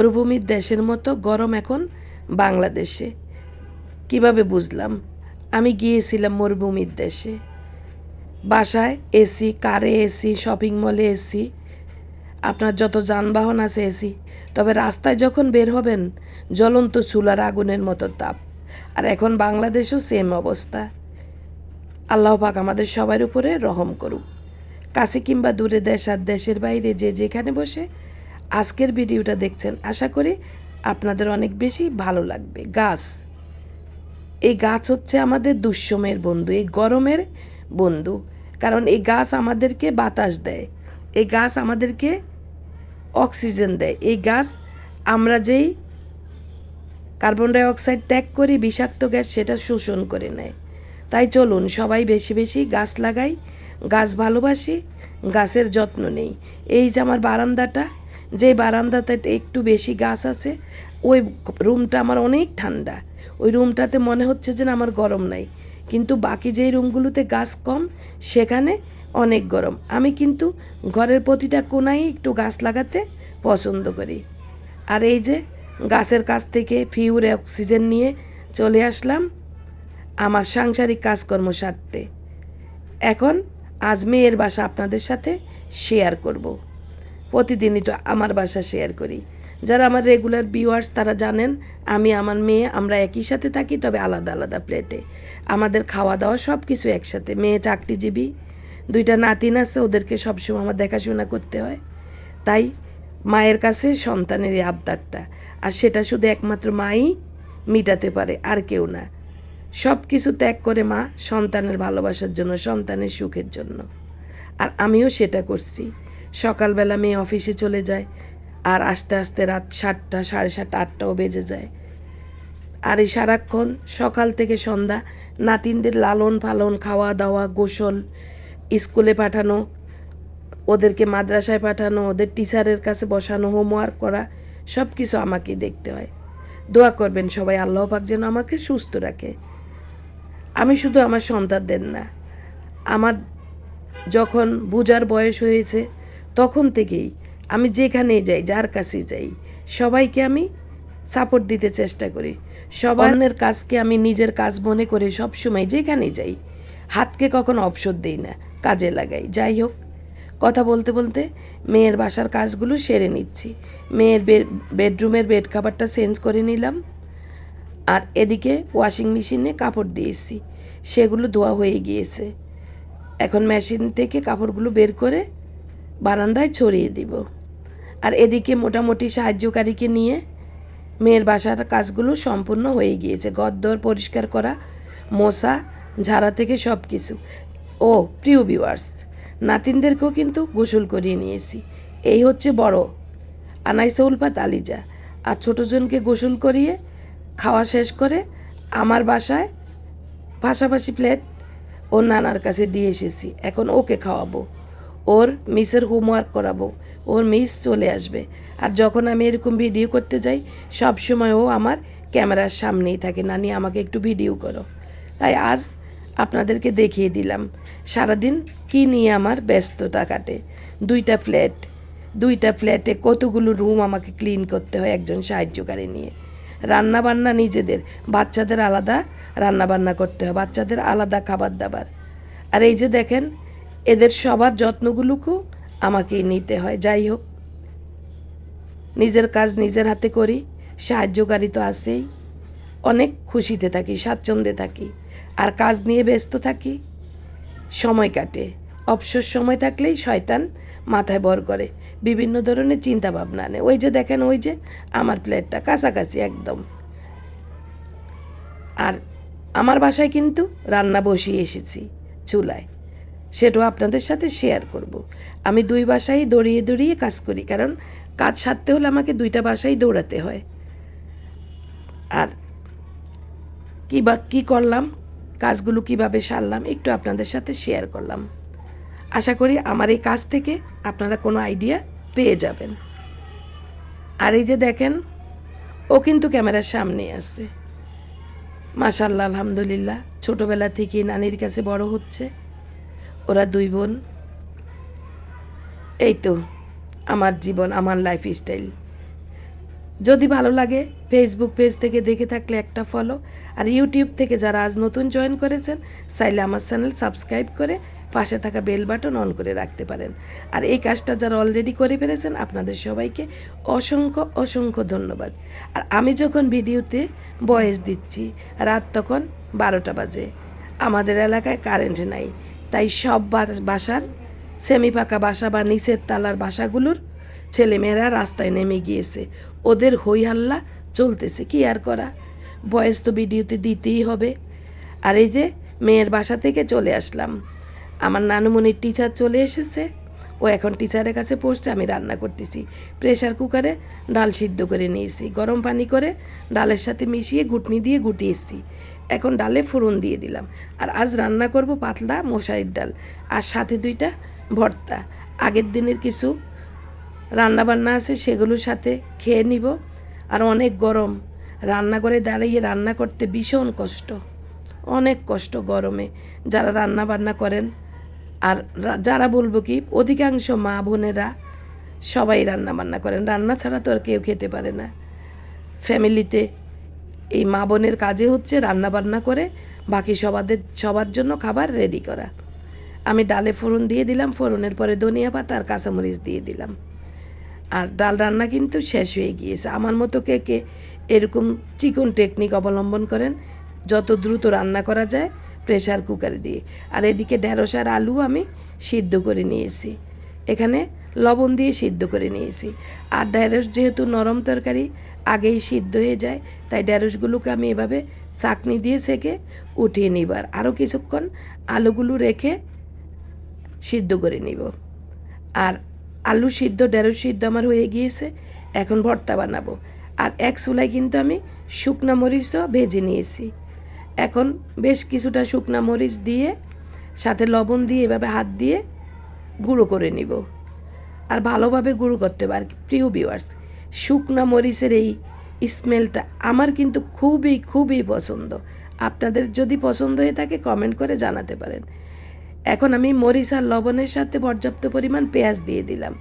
মরুভূমির দেশের মতো গরম এখন বাংলাদেশে। কীভাবে বুঝলাম? আমি গিয়েছিলাম মরুভূমির দেশে। বাসায় এসি, কারে এসি, শপিং মলে এসি। আপনার যত যানবাহন আছে এসি। তবে রাস্তায় যখন বের হবেন, জ্বলন্ত চুলার আগুনের মতো তাপ। আর এখন বাংলাদেশও সেম অবস্থা। আল্লাহ পাক আমাদের সবার উপরে রহম করুক। কাছে কিংবা দূরে দেশ আর দেশের বাইরে যে যেখানে বসে আজকের ভিডিওটা দেখছেন, আশা করি আপনাদের অনেক বেশি ভালো লাগবে। গাছ, এই গাছ হচ্ছে আমাদের দুঃসময়ের বন্ধু, এই গরমের বন্ধু, কারণ এই গাছ আমাদেরকে বাতাস দেয়, এই গাছ আমাদেরকে অক্সিজেন দেয়, এই গাছ আমরা যেই কার্বন ডাই অক্সাইড ত্যাগ করি, বিষাক্ত গ্যাস সেটা শোষণ করে নেয়। তাই চলুন, সবাই বেশি বেশি গাছ লাগাই, গাছ ভালোবাসি, গাছের যত্ন নেই। এই যে আমার বারান্দাটা যে বারান্দাতে একটু বেশি গাছ আছে, ওই রুমটা আমার অনেক ঠান্ডা। ওই রুমটাতে মনে হচ্ছে যে আমার গরম নাই। কিন্তু বাকি যেই রুমগুলোতে গাছ কম, সেখানে অনেক গরম। আমি কিন্তু ঘরের প্রতিটা কোনায় একটু গাছ লাগাতে পছন্দ করি। আর এই যে গাছের কাছ থেকে ফিউর অক্সিজেন নিয়ে চলে আসলাম আমার সাংসারিক কাজকর্ম সারতে। এখন আজ মেয়ের বাসা আপনাদের সাথে শেয়ার করব। প্রতিদিনই তো আমার বাসা শেয়ার করি। যারা আমার রেগুলার ভিউয়ার্স তারা জানেন, আমি, আমার মেয়ে, আমরা একই সাথে থাকি, তবে আলাদা আলাদা প্লেটে আমাদের খাওয়া দাওয়া সব কিছু একসাথে। মেয়ে চাকরিজীবী, দুইটা নাতিন আছে, ওদেরকে সবসময় আমার দেখাশোনা করতে হয়। তাই মায়ের কাছে সন্তানের এই আবদারটা। আর সেটা শুধু একমাত্র মাই মিটাতে পারে, আর কেউ না। সব কিছু ত্যাগ করে মা সন্তানের ভালোবাসার জন্য, সন্তানের সুখের জন্য। আর আমিও সেটা করছি। সকালবেলা মেয়ে অফিসে চলে যায়, আর আস্তে আস্তে রাত সাতটা, সাড়ে সাতটা, আটটাও বেজে যায়। আর এই সারাক্ষণ সকাল থেকে সন্ধ্যা নাতিনদের লালন পালন খাওয়া দাওয়া গোসল, স্কুলে পাঠানো, ওদেরকে মাদ্রাসায় পাঠানো, ওদের টিচারের কাছে বসানো, হোমওয়ার্ক করা সব কিছু আমাকেই দেখতে হয়। দোয়া করবেন সবাই, আল্লাহ পাক যেন আমাকে সুস্থ রাখে। আমি শুধু আমার সন্তানদের না, আমার যখন বুজার বয়স হয়েছে তখন থেকেই আমি যেখানেই যাই, যার কাছে যাই, সবাইকে আমি সাপোর্ট দিতে চেষ্টা করি। সবার কাজকে আমি নিজের কাজ মনে করে সবসময় যেখানেই যাই, হাতকে কখনো অবসর দিই না, কাজে লাগাই। যাই হোক, কথা বলতে বলতে মেয়ের বাসার কাজগুলো সেরে নিচ্ছি। মেয়ের বেডরুমের বেড কাভারটা চেঞ্জ করে নিলাম। আর এদিকে ওয়াশিং মেশিনে কাপড় দিয়েছি। সেগুলো ধোয়া হয়ে গিয়েছে। এখন মেশিন থেকে কাপড়গুলো বের করে বারান্দায় ছড়িয়ে দিব। আর এদিকে মোটামুটি সাহায্যকারীকে নিয়ে মেয়ের বাসার কাজগুলো সম্পূর্ণ হয়ে গিয়েছে। গদ্দর পরিষ্কার করা মশা ঝাড়া থেকে সব কিছু ও, প্রিয় ভিউয়ার্স নাতিনদেরকেও কিন্তু গোসল করিয়ে নিয়েছি। এই হচ্ছে বড় আনাইসা উলফাত আলিজা আর ছোটোজনকে গোসল করিয়ে খাওয়া শেষ করে আমার বাসায় পাশাপাশি প্লেট ও নানার কাছে দিয়ে এসেছি। এখন ওকে খাওয়াবো। ওর মিসের হোমওয়ার্ক করাবো, ওর মিস চলে আসবে। আর যখন আমি এরকম ভিডিও করতে যাই, সব সময় ও আমার ক্যামেরার সামনেই থাকে। নানি, আমাকে একটু ভিডিও করো। তাই আজ আপনাদেরকে দেখিয়ে দিলাম, সারাদিন কী নিয়ে আমার ব্যস্ততা কাটে। দুইটা ফ্ল্যাট, দুইটা ফ্ল্যাটে কতগুলো রুম আমাকে ক্লিন করতে হয় একজন সাহায্যকারী নিয়ে। রান্না বান্না নিজেদের, বাচ্চাদের আলাদা রান্না বান্না করতে হয়, বাচ্চাদের আলাদা খাবার দাবার। আর এই যে দেখেন এদের সবার যত্নগুলোকেও আমাকেই নিতে হয়। যাই হোক, নিজের কাজ নিজের হাতে করি, সাহায্যকারী তো আছেই। অনেক খুশিতে থাকি, স্বাচ্ছন্দ্যে থাকি। আর কাজ নিয়ে ব্যস্ত থাকি, সময় কাটে। অবসর সময় থাকলেই শয়তান মাথায় বর করে, বিভিন্ন ধরনের চিন্তা ভাবনা আনে। ওই যে দেখেন, ওই যে আমার প্লেটটা কাছাকাছি একদম। আর আমার বাসায় কিন্তু রান্না বসিয়ে এসেছি, চুলায়। সেটাও আপনাদের সাথে শেয়ার করব। আমি দুই বাসায় দৌড়িয়ে দৌড়িয়ে কাজ করি, কারণ কাজ সারতে হলে আমাকে দুইটা বাসায় দৌড়াতে হয়। আর কী বা, কী করলাম, কাজগুলো কীভাবে সারলাম, একটু আপনাদের সাথে শেয়ার করলাম। আশা করি আমার এই কাজ থেকে আপনারা কোনো আইডিয়া পেয়ে যাবেন। আর এই যে দেখেন, ও কিন্তু ক্যামেরার সামনে আছে। মাশাল্লাহ আলহামদুলিল্লাহ, ছোটোবেলা থেকে নানির কাছে বড় হচ্ছে। ওরা দুই বোন। এই তো, আমার জীবন, আমার লাইফ স্টাইল যদি ভালো লাগে ফেসবুক পেজ থেকে দেখে থাকলে একটা ফলো আর ইউটিউব থেকে যারা আজ নতুন জয়েন করেছেন, চাইলে আমার চ্যানেল সাবস্ক্রাইব করে পাশে থাকা বেল বাটন অন করে রাখতে পারেন। আর এই কাজটা যারা অলরেডি করে ফেলেছেন, আপনাদের সবাইকে অসংখ্য অসংখ্য ধন্যবাদ। আর আমি যখন ভিডিওতে বয়স দিচ্ছি, রাত তখন বারোটা বাজে। আমাদের এলাকায় কারেন্ট নাই। তাই সব বাসার সেমি পাকা বাসা বা নিচের তালার বাসাগুলোর ছেলেমেয়েরা রাস্তায় নেমে গিয়েছে। ওদের হই হাল্লা চলতেছে, কি আর করা? বয়স তো ভিডিওতে দিতেই হবে। আর এই যে মেয়ের বাসা থেকে চলে আসলাম। আমার নানুমণির টিচার চলে এসেছে। ও এখন টিচারের কাছে পড়ছে, আমি রান্না করতেছি। প্রেশার কুকারে ডাল সিদ্ধ করে নিয়েছি। গরম পানি করে ডালের সাথে মিশিয়ে ঘুটনি দিয়ে গুটিয়েছি। এখন ডালে ফোড়ন দিয়ে দিলাম। আর আজ রান্না করব পাতলা মশারির ডাল। আর সাথে দুইটা ভর্তা। আগের দিনের কিছু রান্না বান্না আছে, সেগুলোর সাথে খেয়ে নিব। আর অনেক গরম। রান্নাঘরে দাঁড়িয়ে রান্না করতে ভীষণ কষ্ট। অনেক কষ্ট গরমে। যারা রান্না বান্না করেন, আর যারা বলব কি, অধিকাংশ মা বোনেরা সবাই রান্না বান্না করেন। রান্না ছাড়া তো আর কেউ খেতে পারে না। ফ্যামিলিতে এই মা বোনের কাজে হচ্ছে রান্না বান্না করে, বাকি সবাদের, সবার জন্য খাবার রেডি করা। আমি ডালে ফোড়ন দিয়ে দিলাম, ফোড়নের পরে ধনিয়া পাতা আর কাঁচামরিচ দিয়ে দিলাম। আর ডাল রান্না কিন্তু শেষ হয়ে গিয়েছে। আমার মতো কে কে এরকম চিকন টেকনিক অবলম্বন করেন, যত দ্রুত রান্না করা যায় প্রেশার কুকারে দিয়ে। আর এদিকে ঢেঁড়স আর আলু আমি সিদ্ধ করে নিয়েছি। এখানে লবণ দিয়ে সিদ্ধ করে নিয়েছি। আর ঢেঁড়স যেহেতু নরম তরকারি আগেই সিদ্ধ হয়ে যায়। তাই ঢেঁড়সগুলোকে আমি এভাবে চাকনি দিয়ে সেকে উঠিয়ে নিব আর আরও কিছুক্ষণ আলুগুলো রেখে সিদ্ধ করে নিব। আর আলু সিদ্ধ, ঢেঁড়স সিদ্ধ আমার হয়ে গিয়েছে, এখন ভর্তা বানাবো। আর এক চুলায় কিন্তু আমি শুকনা মরিচও ভেজে নিয়েছি। এখন বেশ কিছুটা শুকনা মরিচ দিয়ে, সাথে লবণ দিয়ে এভাবে হাত দিয়ে গুঁড়ো করে নিব। আর ভালোভাবে গুঁড়ো করতে হবে আর প্রিয় ভিউয়ার্স শুকনা মরিচের এই স্মেলটা আমার কিন্তু খুবই খুবই পছন্দ। আপনাদের যদি পছন্দ হয়ে থাকে কমেন্ট করে জানাতে পারেন। এখন আমি মরিচ আর লবণের সাথে পর্যাপ্ত পরিমাণ পেঁয়াজ দিয়ে দিলাম।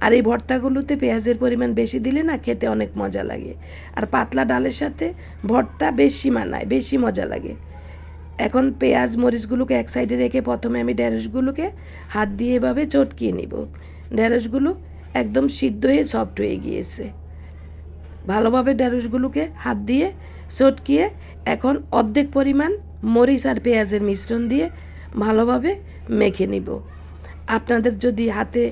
আর এই ভর্তাগুলোতে পেঁয়াজের পরিমাণ বেশি দিলে না খেতে অনেক মজা লাগে। আর পাতলা ডালের সাথে ভর্তা বেশি মানায়, বেশি মজা লাগে। এখন পেঁয়াজ, মরিচগুলোকে এক সাইডে রেখে প্রথমে আমি ঢেঁড়সগুলোকে হাত দিয়ে এভাবে চটকিয়ে নিব। ঢেঁড়সগুলো একদম সিদ্ধ হয়ে সফট হয়ে গিয়েছে। ভালোভাবে ঢেঁড়সগুলোকে হাত দিয়ে চটকিয়ে এখন অর্ধেক পরিমাণ মরিচ আর পেঁয়াজের মিশ্রণ দিয়ে ভালোভাবে মেখে নিব। আপনাদের যদি হাতে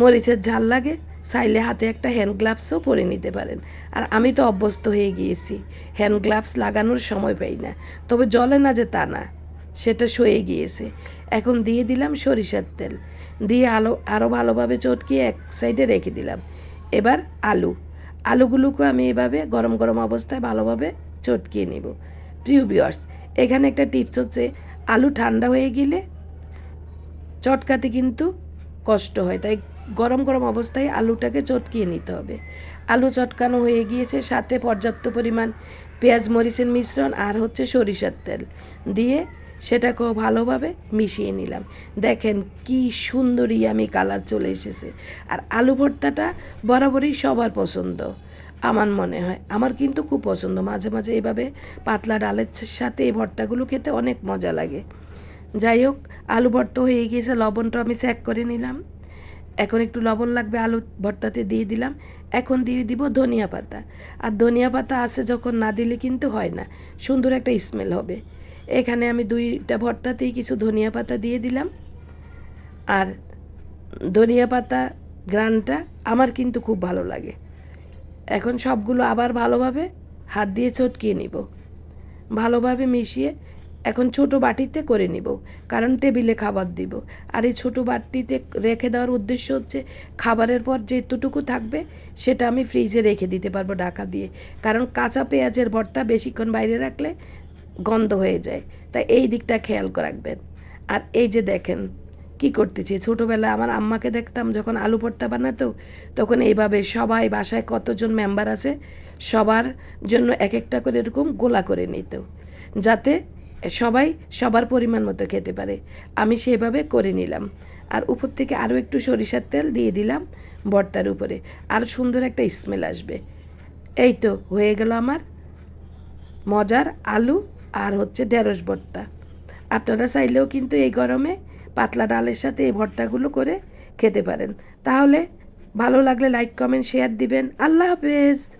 মরিচের ঝাল লাগে, চাইলে হাতে একটা হ্যান্ড গ্লাভসও পরে নিতে পারেন। আর আমি তো অভ্যস্ত হয়ে গিয়েছি হ্যান্ড গ্লাভস লাগানোর সময় পাই না। তবে জলে না যে তা না। সেটা সয়ে গিয়েছে। এখন দিয়ে দিলাম সরিষার তেল। দিয়ে আলো আরও ভালোভাবে চটকিয়ে এক সাইডে রেখে দিলাম। এবার আলু। আলুগুলোকে আমি এভাবে গরম গরম অবস্থায় ভালোভাবে চটকিয়ে নিব। প্রিয় বিয়ার্স এখানে একটা টিপস হচ্ছে, আলু ঠান্ডা হয়ে গেলে চটকাতে কিন্তু কষ্ট হয়। তাই গরম গরম অবস্থায় আলুটাকে চটকিয়ে নিতে হবে। আলু চটকানো হয়ে গিয়েছে, সাথে পর্যাপ্ত পরিমাণ পেঁয়াজ, মরিচের মিশ্রণ আর হচ্ছে সরিষার তেল। দিয়ে সেটাকেও ভালোভাবে মিশিয়ে নিলাম। দেখেন কি সুন্দরী আমি কালার চলে এসেছে। আর আলু ভর্তাটা বরাবরই সবার পছন্দ। আমার মনে হয়, আমার কিন্তু খুব পছন্দ। মাঝে মাঝে এভাবে পাতলা ডালের সাথে এই ভর্তাগুলো খেতে অনেক মজা লাগে। যাই হোক, আলু ভর্তা হয়ে গিয়েছে, লবণটা আমি চেক করে নিলাম। এখন একটু লবণ লাগবে, আলু ভর্তাতে দিয়ে দিলাম। এখন দিয়ে দিব ধনিয়া পাতা। আর ধনিয়া পাতা আছে যখন না দিলে কিন্তু হয় না। সুন্দর একটা স্মেল হবে। এখানে আমি দুইটা ভর্তাতেই কিছু ধনিয়া পাতা দিয়ে দিলাম। আর ধনিয়া পাতা গ্রানটা আমার কিন্তু খুব ভালো লাগে। এখন সবগুলো আবার ভালোভাবে হাত দিয়ে চটকিয়ে নিব। ভালোভাবে মিশিয়ে এখন ছোট বাটিতে করে নিব, কারণ টেবিলে খাবার দিব। আর এই ছোট বাটিতে রেখে দেওয়ার উদ্দেশ্য হচ্ছে খাবারের পর যেটুকু থাকবে সেটা আমি ফ্রিজে রেখে দিতে পারব ঢাকা দিয়ে। কারণ কাঁচা পেঁয়াজের ভর্তা বেশিক্ষণ বাইরে রাখলে গন্ধ হয়ে যায়। তাই এই দিকটা খেয়াল রাখবেন। আর এই যে দেখেন, কি করতেছি? ছোটোবেলায় আমার আম্মাকে দেখতাম যখন আলু ভর্তা বানাতো, তখন এইভাবে সবাই বাসায় কতজন মেম্বার আছে, সবার জন্য এক একটা করে এরকম গোলা করে নিত। যাতে সবাই সবার পরিমাণ মতো খেতে পারে। আমি সেভাবে করে নিলাম। আর উপর থেকে আরও একটু সরিষার তেল দিয়ে দিলাম ভর্তার উপরে। আর সুন্দর একটা স্মেল আসবে। এই তো হয়ে গেল আমার মজার আলু আর হচ্ছে ঢেঁড়স ভর্তা। আপনারা চাইলেও কিন্তু এই গরমে পাতলা ডালের সাথে এই ভর্তাগুলো করে খেতে পারেন। তাহলে ভালো লাগলে লাইক কমেন্ট শেয়ার দিবেন। আল্লাহ হাফেজ!